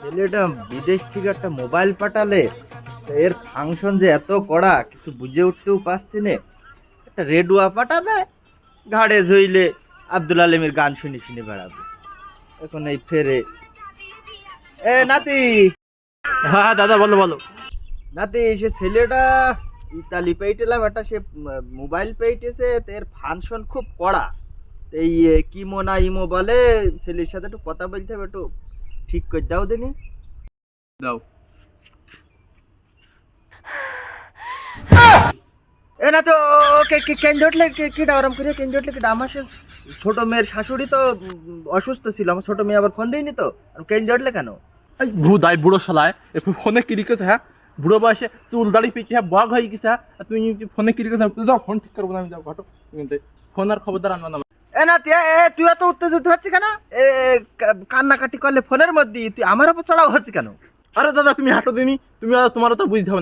ছেলেটা বিদেশ থেকে একটা মোবাইল পাঠালে এর ফাংশন যে এত কড়া কিছু বুঝে উঠতেও পারছি না। একটা রেডুয়া পাঠাবে ঘাড়ে ঝইলে আব্দুল আলমের গান শুনে শুনে বেড়াবে। এখন এই ফেরে। এ নাতি! হ্যাঁ দাদা বলো বলো। নাতি সে ছেলেটা ইতালি পেইটেলাম একটা সে মোবাইল পেইটেছে এর ফাংশন খুব কড়া। এই কিমো না ইমো বলে ছেলের সাথে একটু কথা বলতে হবে একটু ঠিক করে দাও দিনি। দাও। এ না তো ওকে কেন জটলে কিটা ওরম করে? কেন জটলে কিটা আমার ছোট মেয়ের শাশুড়ি তো অসুস্থ ছিল। আমার ছোট মেয়ে আবার ফোন দেয়নি তো? আর কেন জটলে কেন? ভুদাই বুড়ো শালায়। ফোনে কি রেখেছে হ্যাঁ? বুড়ো বয়সে চুল দাড়ি পেয়েছে হ্যাঁ বগ হয়ে গেছে হ্যাঁ? আর তুমি ফোনে কি রেখেছে যাও ফোন ঠিক করব না আমি যাও ঘটো। ফোন আর খবরদার আনব না। এ না এ, তুই এত উত্তেজিত হচ্ছে কেন? এ কান্নাকাটি করলে ফোনের মধ্যে তুই আমার উপর চড়াও হচ্ছে কেন? আরে দাদা, তুমি হাঁটো দিনি। তুমি তোমারও তো বুঝতে হবে